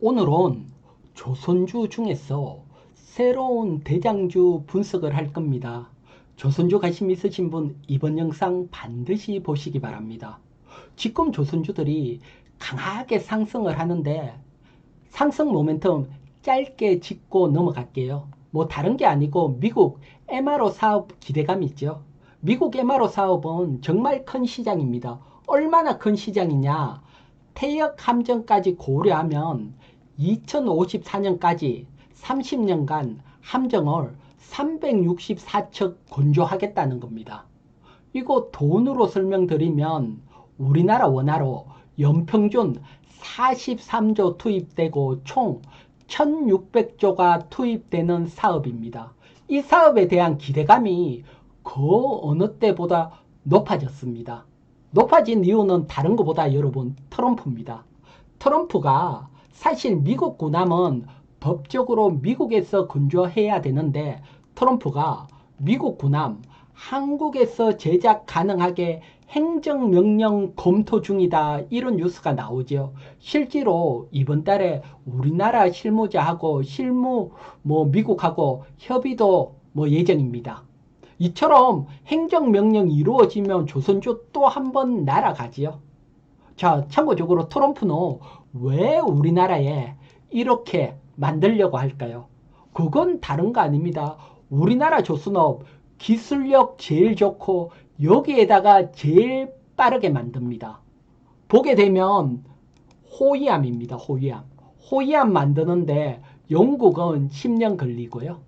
오늘은 조선주 중에서 새로운 대장주 분석을 할 겁니다. 조선주 관심 있으신 분 이번 영상 반드시 보시기 바랍니다. 지금 조선주들이 강하게 상승을 하는데 상승 모멘텀 짧게 짚고 넘어갈게요. 뭐 다른 게 아니고 미국 MRO 사업 기대감이 있죠. 미국 MRO 사업은 정말 큰 시장입니다. 얼마나 큰 시장이냐? 태역 함정까지 고려하면 2054년까지 30년간 함정을 364척 건조하겠다는 겁니다. 이거 돈으로 설명드리면 우리나라 원화로 연평균 43조 투입되고 총 1600조가 투입되는 사업입니다. 이 사업에 대한 기대감이 그 어느 때보다 높아졌습니다. 높아진 이유는 다른 것보다 여러분 트럼프입니다. 트럼프가 사실 미국 군함은 법적으로 미국에서 건조해야 되는데 트럼프가 미국 군함 한국에서 제작 가능하게 행정명령 검토 중이다 이런 뉴스가 나오죠. 실제로 이번 달에 우리나라 실무자하고 실무 뭐 미국하고 협의도 뭐 예정입니다. 이처럼 행정명령이 이루어지면 조선주 또한 번 날아가지요. 자, 참고적으로 트럼프는 왜 우리나라에 이렇게 만들려고 할까요? 그건 다른 거 아닙니다. 우리나라 조선업 기술력 제일 좋고 여기에다가 제일 빠르게 만듭니다. 보게 되면 호위함입니다. 호위함. 호위함 만드는데 영국은 10년 걸리고요.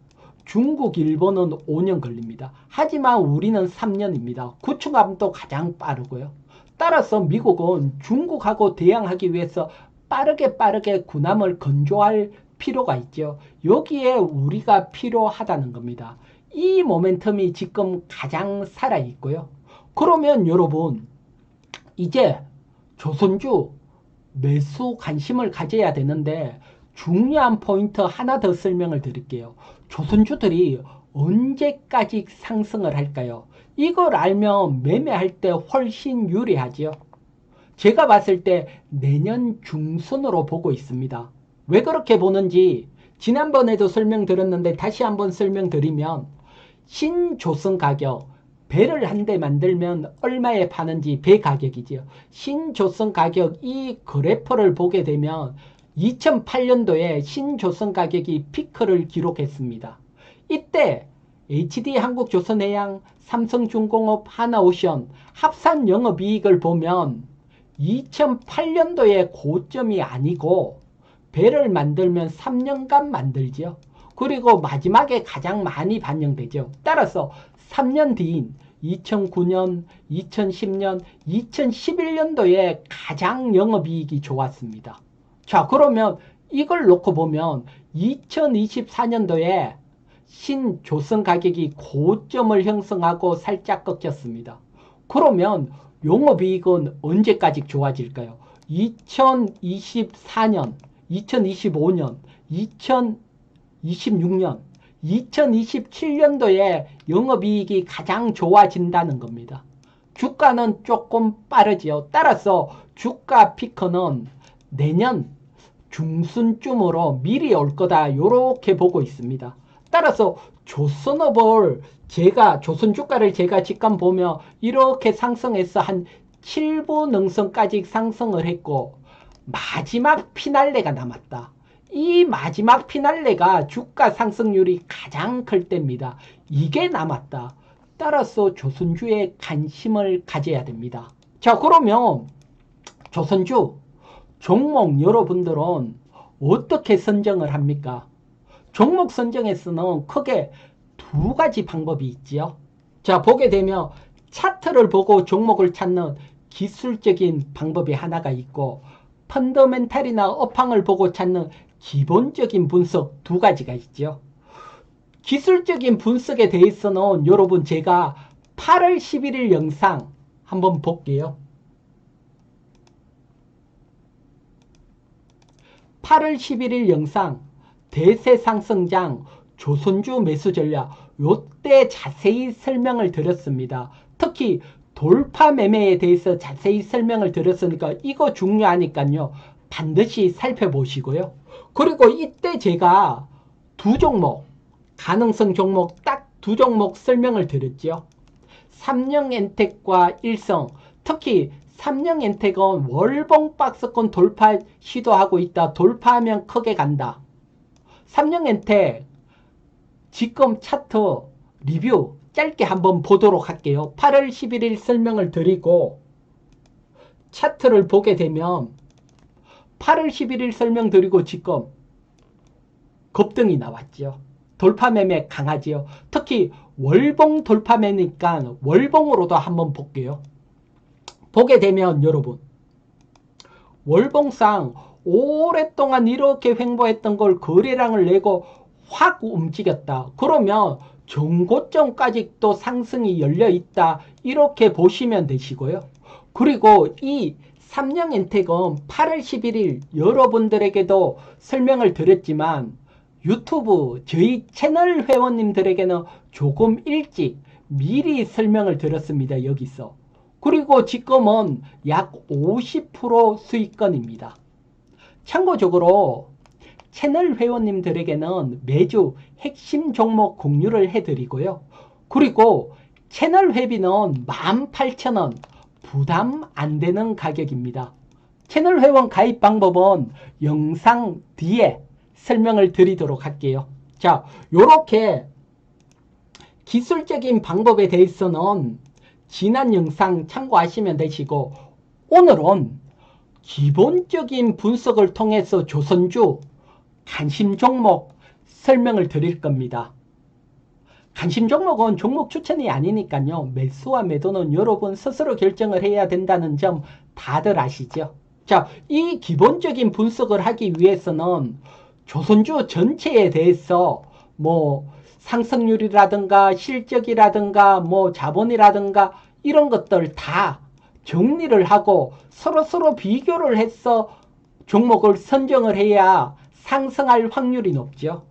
중국, 일본은 5년 걸립니다. 하지만 우리는 3년입니다. 구축함도 가장 빠르고요. 따라서 미국은 중국하고 대항하기 위해서 빠르게 빠르게 군함을 건조할 필요가 있죠. 여기에 우리가 필요하다는 겁니다. 이 모멘텀이 지금 가장 살아있고요. 그러면 여러분, 이제 조선주 매수 관심을 가져야 되는데 중요한 포인트 하나 더 설명을 드릴게요. 조선주들이 언제까지 상승을 할까요? 이걸 알면 매매할 때 훨씬 유리하지요. 제가 봤을 때 내년 중순으로 보고 있습니다. 왜 그렇게 보는지 지난번에도 설명드렸는데 다시 한번 설명드리면 신조선 가격 배를 한 대 만들면 얼마에 파는지 배 가격이지요. 신조선 가격 이 그래프를 보게 되면 2008년도에 신조선 가격이 피크를 기록했습니다. 이때 HD 한국조선해양, 삼성중공업, 하나오션 합산 영업이익을 보면 2008년도의 고점이 아니고 배를 만들면 3년간 만들죠. 그리고 마지막에 가장 많이 반영되죠. 따라서 3년 뒤인 2009년, 2010년, 2011년도에 가장 영업이익이 좋았습니다. 자, 그러면 이걸 놓고 보면 2024년도에 신조선 가격이 고점을 형성하고 살짝 꺾였습니다. 그러면 용업이익은 언제까지 좋아질까요? 2024년, 2025년, 2026년, 2027년도에 영업이익이 가장 좋아진다는 겁니다. 주가는 조금 빠르지요. 따라서 주가 피커는 내년 중순쯤으로 미리 올 거다. 이렇게 보고 있습니다. 따라서 조선업을 제가 조선 주가를 제가 직감 보면 이렇게 상승해서 한 7부 능선까지 상승을 했고 마지막 피날레가 남았다. 이 마지막 피날레가 주가 상승률이 가장 클 때입니다. 이게 남았다. 따라서 조선주에 관심을 가져야 됩니다. 자 그러면 조선주 종목 여러분들은 어떻게 선정을 합니까? 종목 선정에서는 크게 두 가지 방법이 있지요. 자, 보게 되면 차트를 보고 종목을 찾는 기술적인 방법이 하나가 있고 펀더멘탈이나 업황을 보고 찾는 기본적인 분석 두 가지가 있죠. 기술적인 분석에 대해서는 여러분 제가 8월 11일 영상 한번 볼게요. 8월 11일 영상 대세 상승장 조선주 매수 전략 요때 자세히 설명을 드렸습니다. 특히 돌파 매매에 대해서 자세히 설명을 드렸으니까 이거 중요하니까요. 반드시 살펴보시고요. 그리고 이때 제가 두 종목, 가능성 종목 딱 두 종목 설명을 드렸죠. 삼령엔텍과 일성, 특히 삼령엔텍은 월봉 박스권 돌파 시도하고 있다. 돌파하면 크게 간다. 삼령엔텍 지금 차트 리뷰 짧게 한번 보도록 할게요. 8월 11일 설명을 드리고 차트를 보게 되면 8월 11일 설명 드리고 지금 급등이 나왔죠. 돌파 매매 강하지요. 특히 월봉 돌파 매니까 월봉으로도 한번 볼게요. 보게 되면 여러분 월봉상 오랫동안 이렇게 횡보했던 걸 거래량을 내고 확 움직였다. 그러면 정고점까지 또 상승이 열려 있다. 이렇게 보시면 되시고요. 그리고 이 삼령엔텍은 8월 11일 여러분들에게도 설명을 드렸지만 유튜브 저희 채널 회원님들에게는 조금 일찍 미리 설명을 드렸습니다. 여기서. 그리고 지금은 약 50% 수익권입니다. 참고적으로 채널 회원님들에게는 매주 핵심 종목 공유를 해드리고요. 그리고 채널 회비는 18,000원 부담 안 되는 가격입니다. 채널 회원 가입 방법은 영상 뒤에 설명을 드리도록 할게요. 자, 요렇게 기술적인 방법에 대해서는 지난 영상 참고하시면 되시고 오늘은 기본적인 분석을 통해서 조선주 관심 종목 설명을 드릴 겁니다. 관심 종목은 종목 추천이 아니니까요. 매수와 매도는 여러분 스스로 결정을 해야 된다는 점 다들 아시죠? 자, 이 기본적인 분석을 하기 위해서는 조선주 전체에 대해서 뭐 상승률이라든가 실적이라든가 뭐 자본이라든가 이런 것들 다 정리를 하고 서로 서로 비교를 해서 종목을 선정을 해야 상승할 확률이 높죠.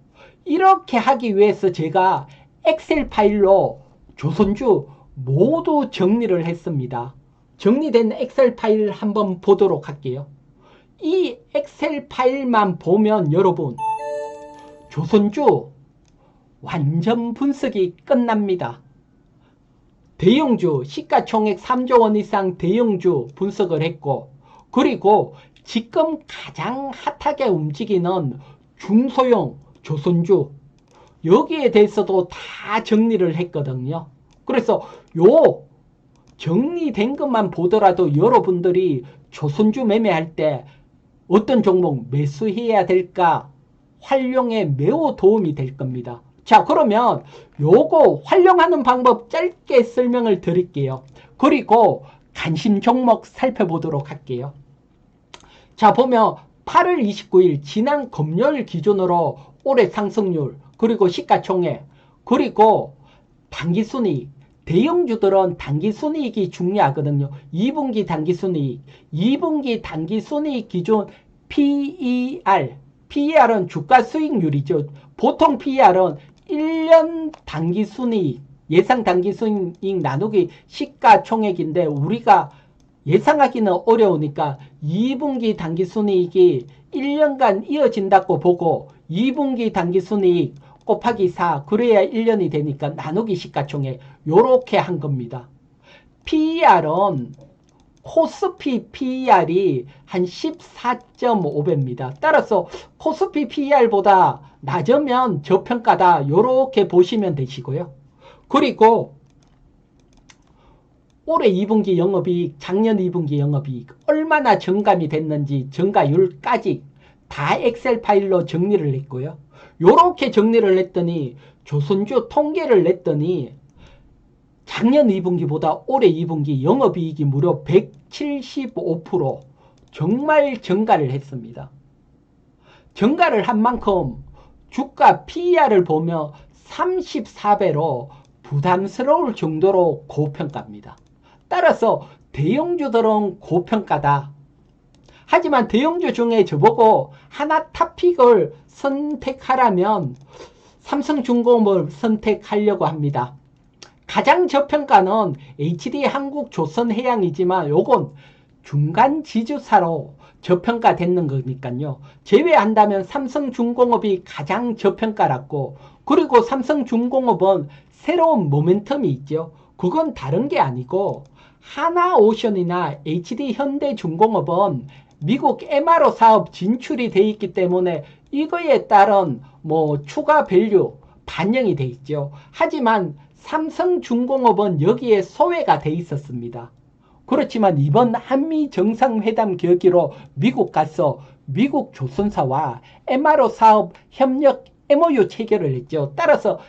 이렇게 하기 위해서 제가 엑셀 파일로 조선주 모두 정리를 했습니다. 정리된 엑셀 파일 한번 보도록 할게요. 이 엑셀 파일만 보면 여러분 조선주 완전 분석이 끝납니다. 대형주 시가총액 3조 원 이상 대형주 분석을 했고 그리고 지금 가장 핫하게 움직이는 중소형 조선주 여기에 대해서도 다 정리를 했거든요. 그래서 요 정리된 것만 보더라도 여러분들이 조선주 매매할 때 어떤 종목 매수해야 될까 활용에 매우 도움이 될 겁니다. 자 그러면 요거 활용하는 방법 짧게 설명을 드릴게요. 그리고 관심 종목 살펴보도록 할게요. 자 보면 8월 29일 지난 금요일 기준으로 올해 상승률 그리고 시가총액 그리고 단기순이익 대형주들은 단기순이익이 중요하거든요. 2분기 단기순이익 2분기 단기순이익 기준 PER PER은 주가 수익률이죠. 보통 PER은 1년 단기 순이익 예상 단기 순이익 나누기 시가총액인데 우리가 예상하기는 어려우니까 2분기 단기 순이익이 1년간 이어진다고 보고 2분기 단기 순이익 곱하기 4 그래야 1년이 되니까 나누기 시가총액 요렇게 한 겁니다. PER은 코스피 PER이 한 14.5배입니다. 따라서 코스피 PER보다 낮으면 저평가다 요렇게 보시면 되시고요. 그리고 올해 2분기 영업이익, 작년 2분기 영업이익 얼마나 증감이 됐는지 증가율까지 다 엑셀 파일로 정리를 했고요. 요렇게 정리를 했더니 조선주 통계를 냈더니 작년 2분기보다 올해 2분기 영업이익이 무려 175% 정말 증가를 했습니다. 증가를 한 만큼 주가 PER을 보며 34배로 부담스러울 정도로 고평가입니다. 따라서 대형주들은 고평가다. 하지만 대형주 중에 저보고 하나 탑픽을 선택하라면 삼성중공업을 선택하려고 합니다. 가장 저평가는 HD 한국 조선해양이지만 요건 중간 지주사로 저평가됐는 거니까요. 제외한다면 삼성중공업이 가장 저평가랐고 그리고 삼성중공업은 새로운 모멘텀이 있죠. 그건 다른 게 아니고 하나오션이나 HD현대중공업은 미국 MRO 사업 진출이 돼 있기 때문에 이거에 따른 뭐 추가 밸류 반영이 돼 있죠. 하지만 삼성중공업은 여기에 소외가 돼 있었습니다. 그렇지만 이번 한미 정상회담 계기로 미국 가서 미국 조선사와 MRO 사업 협력 MOU 체결을 했죠. 따라서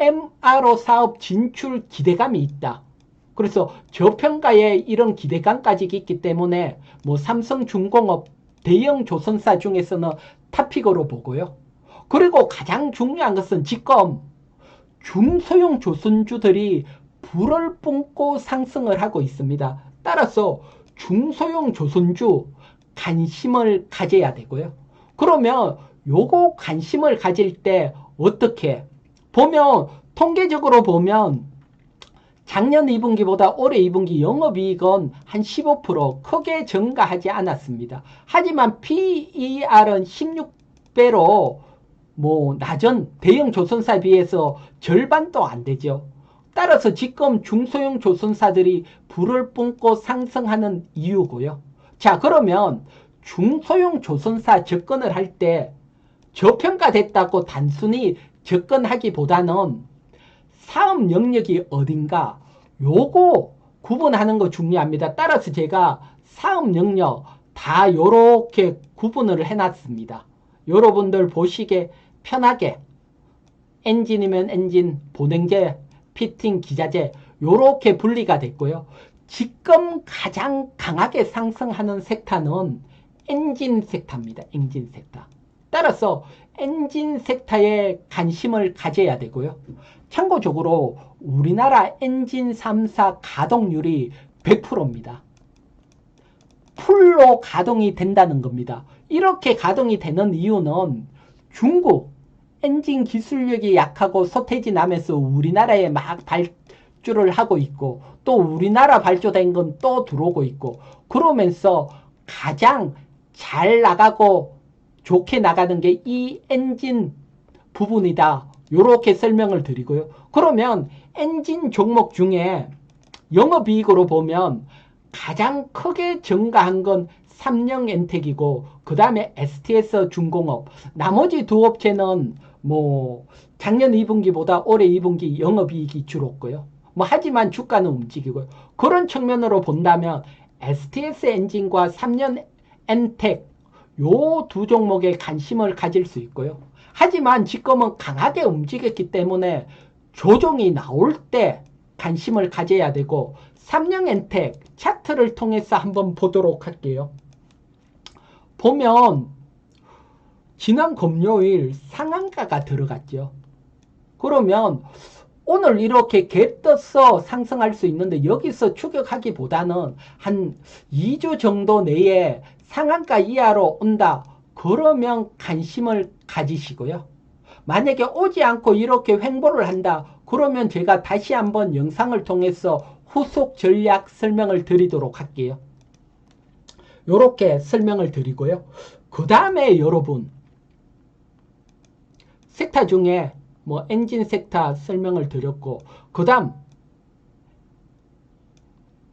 MRO 사업 진출 기대감이 있다. 그래서 저평가에 이런 기대감까지 있기 때문에 뭐 삼성중공업 대형 조선사 중에서는 탑픽으로 보고요. 그리고 가장 중요한 것은 지금 중소형 조선주들이 불을 뿜고 상승을 하고 있습니다. 따라서 중소형 조선주 관심을 가져야 되고요. 그러면 요거 관심을 가질 때 어떻게 보면 통계적으로 보면 작년 2분기보다 올해 2분기 영업이익은 한 15% 크게 증가하지 않았습니다. 하지만 PER은 16배로 뭐 낮은 대형 조선사에 비해서 절반도 안 되죠. 따라서 지금 중소형 조선사들이 불을 뿜고 상승하는 이유고요. 자 그러면 중소형 조선사 접근을 할 때 저평가됐다고 단순히 접근하기보다는 사업 영역이 어딘가 요거 구분하는 거 중요합니다. 따라서 제가 사업 영역 다 요렇게 구분을 해놨습니다. 여러분들 보시기에 편하게 엔진이면 엔진, 보냉제, 피팅, 기자재 요렇게 분리가 됐고요. 지금 가장 강하게 상승하는 섹터는 엔진 섹터입니다. 엔진 섹터. 따라서 엔진 섹터에 관심을 가져야 되고요. 참고적으로 우리나라 엔진 3사 가동률이 100%입니다. 풀로 가동이 된다는 겁니다. 이렇게 가동이 되는 이유는 중국 엔진 기술력이 약하고 소태지 나면서 우리나라에 막 발주를 하고 있고 또 우리나라 발주된 건 또 들어오고 있고 그러면서 가장 잘 나가고 좋게 나가는 게 이 엔진 부분이다. 이렇게 설명을 드리고요. 그러면 엔진 종목 중에 영업이익으로 보면 가장 크게 증가한 건 삼령 엔텍이고 그 다음에 STS 중공업 나머지 두 업체는 뭐 작년 2분기보다 올해 2분기 영업이익이 줄었고요. 뭐 하지만 주가는 움직이고요. 그런 측면으로 본다면 STS 엔진과 3년 엔텍 요 두 종목에 관심을 가질 수 있고요. 하지만 지금은 강하게 움직였기 때문에 조정이 나올 때 관심을 가져야 되고 3년 엔텍 차트를 통해서 한번 보도록 할게요. 보면 지난 금요일 상한가가 들어갔죠. 그러면 오늘 이렇게 개 떠서 상승할 수 있는데 여기서 추격하기보다는 한 2주 정도 내에 상한가 이하로 온다. 그러면 관심을 가지시고요. 만약에 오지 않고 이렇게 횡보를 한다. 그러면 제가 다시 한번 영상을 통해서 후속 전략 설명을 드리도록 할게요. 이렇게 설명을 드리고요. 그 다음에 여러분 섹터 중에 뭐 엔진 섹터 설명을 드렸고 그 다음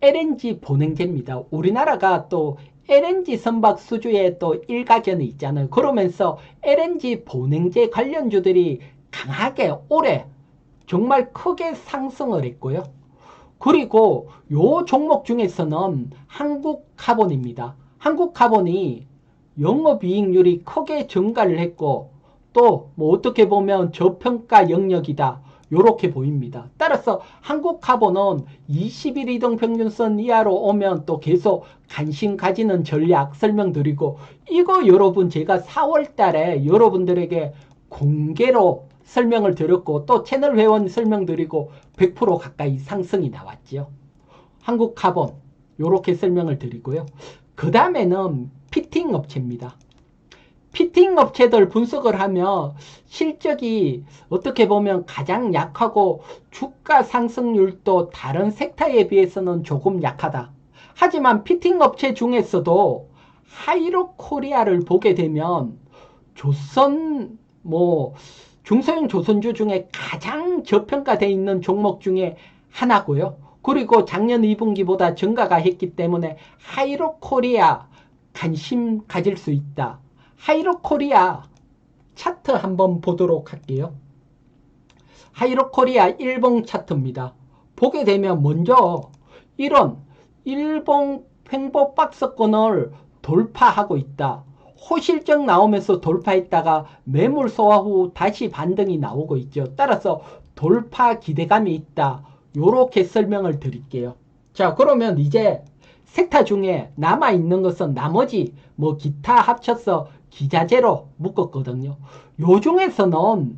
LNG 보냉제입니다. 우리나라가 또 LNG 선박 수주에 또 일가견이 있잖아요. 그러면서 LNG 보냉제 관련주들이 강하게 올해 정말 크게 상승을 했고요. 그리고 요 종목 중에서는 한국카본입니다. 한국카본이 영업이익률이 크게 증가를 했고 또 뭐 어떻게 보면 저평가 영역이다. 요렇게 보입니다. 따라서 한국 카본은 20일 이동 평균선 이하로 오면 또 계속 관심 가지는 전략 설명드리고 이거 여러분 제가 4월 달에 여러분들에게 공개로 설명을 드렸고 또 채널 회원 설명드리고 100% 가까이 상승이 나왔죠. 한국 카본 요렇게 설명을 드리고요. 그 다음에는 피팅 업체입니다. 피팅 업체들 분석을 하면 실적이 어떻게 보면 가장 약하고 주가 상승률도 다른 섹터에 비해서는 조금 약하다. 하지만 피팅 업체 중에서도 하이로 코리아를 보게 되면 조선 뭐 중소형 조선주 중에 가장 저평가되어 있는 종목 중에 하나고요. 그리고 작년 2분기보다 증가가 했기 때문에 하이로 코리아 관심 가질 수 있다. 하이로 코리아 차트 한번 보도록 할게요. 하이로 코리아 일봉 차트입니다. 보게 되면 먼저 이런 일봉 횡보 박스권을 돌파하고 있다. 호실적 나오면서 돌파했다가 매물 소화 후 다시 반등이 나오고 있죠. 따라서 돌파 기대감이 있다. 요렇게 설명을 드릴게요. 자, 그러면 이제 섹터 중에 남아있는 것은 나머지 뭐 기타 합쳐서 기자재로 묶었거든요. 요 중에서는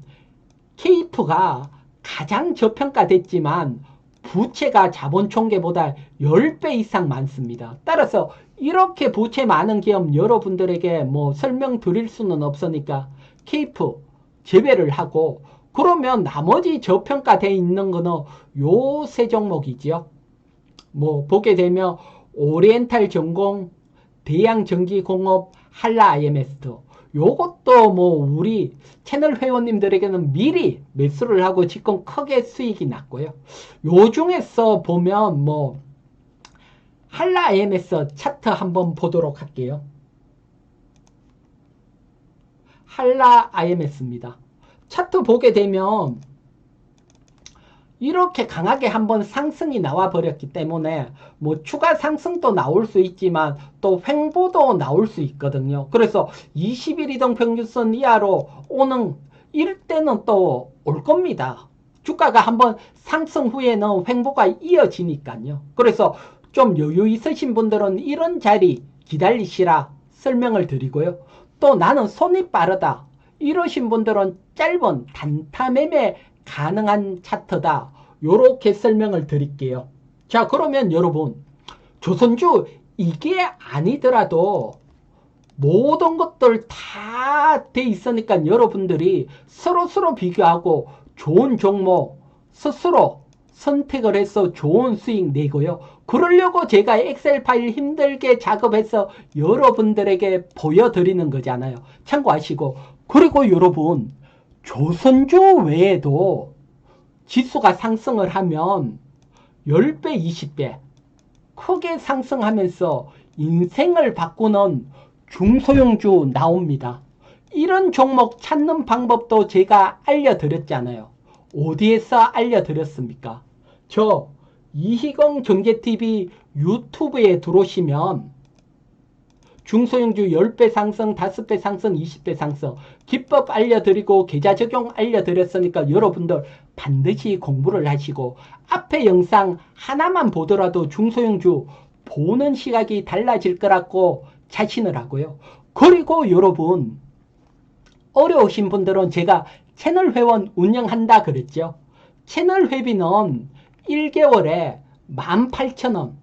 케이프가 가장 저평가됐지만 부채가 자본 총계보다 10배 이상 많습니다. 따라서 이렇게 부채 많은 기업 여러분들에게 뭐 설명 드릴 수는 없으니까 케이프 제외를 하고 그러면 나머지 저평가되어 있는 거는 요 세 종목이지요. 뭐 보게 되면 오리엔탈 전공, 대양전기공업, 한라 IMS 요것도 뭐 우리 채널 회원님들에게는 미리 매수를 하고 지금 크게 수익이 났고요. 요 중에서 보면 뭐 한라 IMS 차트 한번 보도록 할게요. 한라 IMS입니다. 차트 보게 되면 이렇게 강하게 한번 상승이 나와 버렸기 때문에 뭐 추가 상승도 나올 수 있지만 또 횡보도 나올 수 있거든요. 그래서 20일 이동 평균선 이하로 오는 때는 또 올 겁니다. 주가가 한번 상승 후에는 횡보가 이어지니까요. 그래서 좀 여유 있으신 분들은 이런 자리 기다리시라 설명을 드리고요. 또 나는 손이 빠르다. 이러신 분들은 짧은 단타 매매 가능한 차트다. 요렇게 설명을 드릴게요. 자, 그러면 여러분, 조선주 이게 아니더라도 모든 것들 다 돼 있으니까 여러분들이 서로 서로 비교하고 좋은 종목 스스로 선택을 해서 좋은 수익 내고요. 그러려고 제가 엑셀 파일 힘들게 작업해서 여러분들에게 보여드리는 거잖아요. 참고하시고. 그리고 여러분, 조선주 외에도 지수가 상승을 하면 10배, 20배 크게 상승하면서 인생을 바꾸는 중소형주 나옵니다. 이런 종목 찾는 방법도 제가 알려드렸잖아요. 어디에서 알려드렸습니까? 저 이희경 경제TV 유튜브에 들어오시면 중소형주 10배 상승, 5배 상승, 20배 상승 기법 알려드리고 계좌 적용 알려드렸으니까 여러분들 반드시 공부를 하시고 앞에 영상 하나만 보더라도 중소형주 보는 시각이 달라질 거라고 자신을 하고요. 그리고 여러분 어려우신 분들은 제가 채널 회원 운영한다 그랬죠. 채널 회비는 1개월에 18,000원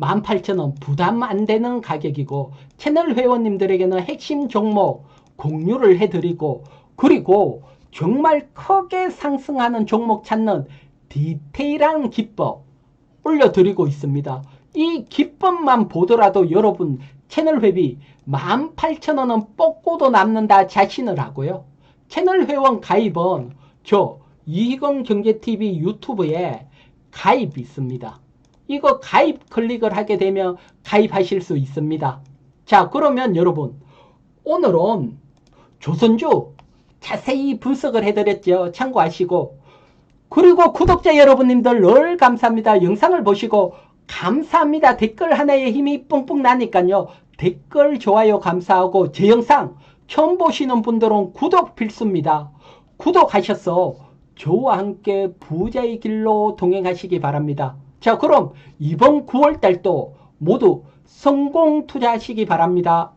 18,000원 부담 안 되는 가격이고 채널 회원님들에게는 핵심 종목 공유를 해드리고 그리고 정말 크게 상승하는 종목 찾는 디테일한 기법 올려드리고 있습니다. 이 기법만 보더라도 여러분 채널 회비 18,000원은 뽑고도 남는다 자신을 하고요. 채널 회원 가입은 저 이희건 경제TV 유튜브에 가입 있습니다. 이거 가입 클릭을 하게 되면 가입하실 수 있습니다. 자 그러면 여러분 오늘은 조선주 자세히 분석을 해드렸죠. 참고하시고 그리고 구독자 여러분님들 늘 감사합니다. 영상을 보시고 감사합니다. 댓글 하나에 힘이 뿡뿡 나니까요. 댓글 좋아요 감사하고 제 영상 처음 보시는 분들은 구독 필수입니다. 구독하셔서 저와 함께 부자의 길로 동행하시기 바랍니다. 자 그럼 이번 9월달도 모두 성공 투자하시기 바랍니다.